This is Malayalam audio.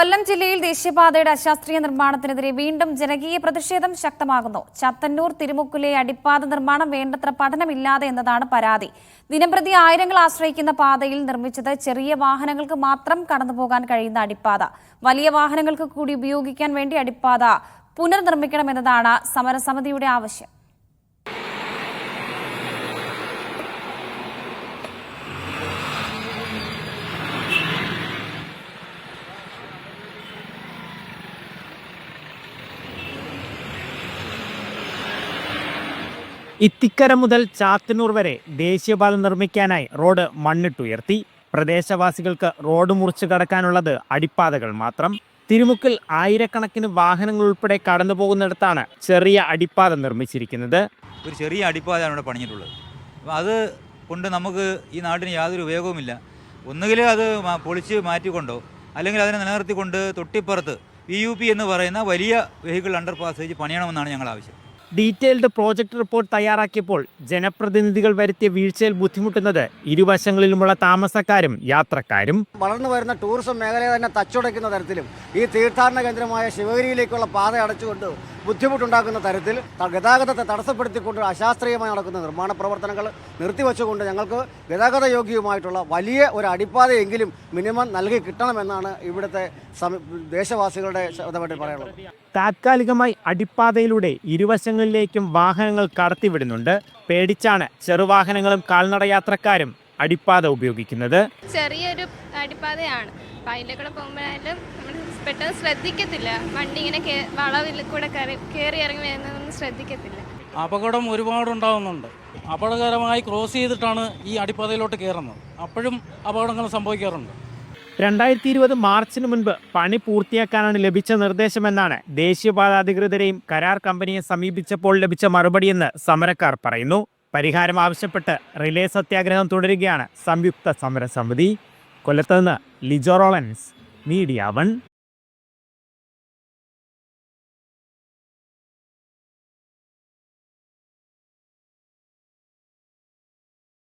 കൊല്ലം ജില്ലയിൽ ദേശീയപാതയുടെ അശാസ്ത്രീയ നിർമ്മാണത്തിനെതിരെ വീണ്ടും ജനകീയ പ്രതിഷേധം ശക്തമാകുന്നു. ചത്തന്നൂർ തിരുമുക്കിലെ അടിപ്പാത നിർമ്മാണം വേണ്ടത്ര പഠനമില്ലാതെ എന്നതാണ് പരാതി. ദിനംപ്രതി ആയിരങ്ങൾ ആശ്രയിക്കുന്ന പാതയിൽ നിർമ്മിച്ചത് ചെറിയ വാഹനങ്ങൾക്ക് മാത്രം കടന്നുപോകാൻ കഴിയുന്ന അടിപ്പാത. വലിയ വാഹനങ്ങൾക്ക് കൂടി ഉപയോഗിക്കാൻ വേണ്ടി അടിപ്പാത പുനർനിർമ്മിക്കണമെന്നതാണ് സമരസമിതിയുടെ ആവശ്യം. ഇത്തിക്കര മുതൽ ചാത്തന്നൂർ വരെ ദേശീയപാത നിർമ്മിക്കാനായി റോഡ് മണ്ണിട്ടുയർത്തി. പ്രദേശവാസികൾക്ക് റോഡ് മുറിച്ചു കടക്കാനുള്ളത് അടിപ്പാതകൾ മാത്രം. തിരുമുക്കിൽ ആയിരക്കണക്കിന് വാഹനങ്ങൾ ഉൾപ്പെടെ കടന്നു പോകുന്നിടത്താണ് ചെറിയ അടിപ്പാത നിർമ്മിച്ചിരിക്കുന്നത്. ഒരു ചെറിയ അടിപ്പാതയാണ് ഇവിടെ പണിഞ്ഞിട്ടുള്ളത്. അപ്പോൾ അത് കൊണ്ട് നമുക്ക് ഈ നാടിന് യാതൊരു ഉപയോഗവുമില്ല. ഒന്നുകിൽ അത് പൊളിച്ച് മാറ്റിക്കൊണ്ടോ അല്ലെങ്കിൽ അതിനെ നിലനിർത്തിക്കൊണ്ട് തൊട്ടിപ്പുറത്ത് പി യു പി എന്ന് പറയുന്ന വലിയ വെഹിക്കിൾ അണ്ടർ പാസേജ് പണിയണമെന്നാണ് ഞങ്ങൾ ആവശ്യം ഡീറ്റെയിൽഡ് പ്രോജക്റ്റ് റിപ്പോർട്ട് തയ്യാറാക്കിയപ്പോൾ ജനപ്രതിനിധികൾ വരുത്തിയ വീഴ്ചയിൽ ബുദ്ധിമുട്ടുന്നത് ഇരുവശങ്ങളിലുമുള്ള താമസക്കാരും യാത്രക്കാരും. വളർന്നു വരുന്ന ടൂറിസം മേഖലയെ തന്നെ തച്ചുടയ്ക്കുന്ന തരത്തിലും ഈ തീർത്ഥാടന കേന്ദ്രമായ ശിവഗിരിയിലേക്കുള്ള പാത അടച്ചുകൊണ്ട് ബുദ്ധിമുട്ടുണ്ടാക്കുന്ന തരത്തിൽ ഗതാഗതത്തെ തടസ്സപ്പെടുത്തിക്കൊണ്ട് അശാസ്ത്രീയമായി നടക്കുന്ന നിർമ്മാണ പ്രവർത്തനങ്ങൾ നിർത്തിവെച്ചുകൊണ്ട് ഞങ്ങൾക്ക് ഗതാഗത യോഗ്യവുമായിട്ടുള്ള വലിയ ഒരു അടിപ്പാതയെങ്കിലും മിനിമം നൽകി കിട്ടണമെന്നാണ് ഇവിടുത്തെ ദേശവാസികളുടെ ശബ്ദമായിട്ട് പറയാനുള്ളത്. താത്കാലികമായി അടിപ്പാതയിലൂടെ ഇരുവശങ്ങളിലേക്കും വാഹനങ്ങൾ കടത്തിവിടുന്നുണ്ട്. പേടിച്ചാണ് ചെറുവാഹനങ്ങളും കാൽനട യാത്രക്കാരും അടിപ്പാത ഉപയോഗിക്കുന്നത്. ചെറിയൊരു അടിപ്പാതയാണ്. അതിന്റെ കൂടെ പോകുമ്പോഴായാലും നമ്മൾ പെട്ടെന്ന് ശ്രദ്ധിക്കത്തില്ല. വണ്ടി ഇങ്ങനെ കേ- വളവിൽ കൂടെ കയറി കയറി ഇറങ്ങി വരുന്നതൊന്നും ശ്രദ്ധിക്കത്തില്ല. അപകടം ഒരുപാട് ഉണ്ടാവുന്നുണ്ട് അപകടകരമായി ക്രോസ് ചെയ്തിട്ടാണ് ഈ അടിപ്പാതയിലോട്ട് കയറുന്നത്. അപ്പോഴും അപകടങ്ങൾ സംഭവിക്കാറുണ്ട്. രണ്ടായിരത്തി ഇരുപത് മാർച്ചിന് മുൻപ് പണി പൂർത്തിയാക്കാനാണ് ലഭിച്ച നിർദ്ദേശമെന്നാണ് ദേശീയപാത അധികൃതരെയും കരാർ കമ്പനിയെ സമീപിച്ചപ്പോൾ ലഭിച്ച മറുപടിയെന്ന് സമരക്കാർ പറയുന്നു. പരിഹാരം ആവശ്യപ്പെട്ട് റിലേ സത്യാഗ്രഹം തുടരുകയാണ് സംയുക്ത സമരസമിതി കൊല്ലത്ത് നിന്ന് ലിജോ റോളൻസ് മീഡിയ വൺ.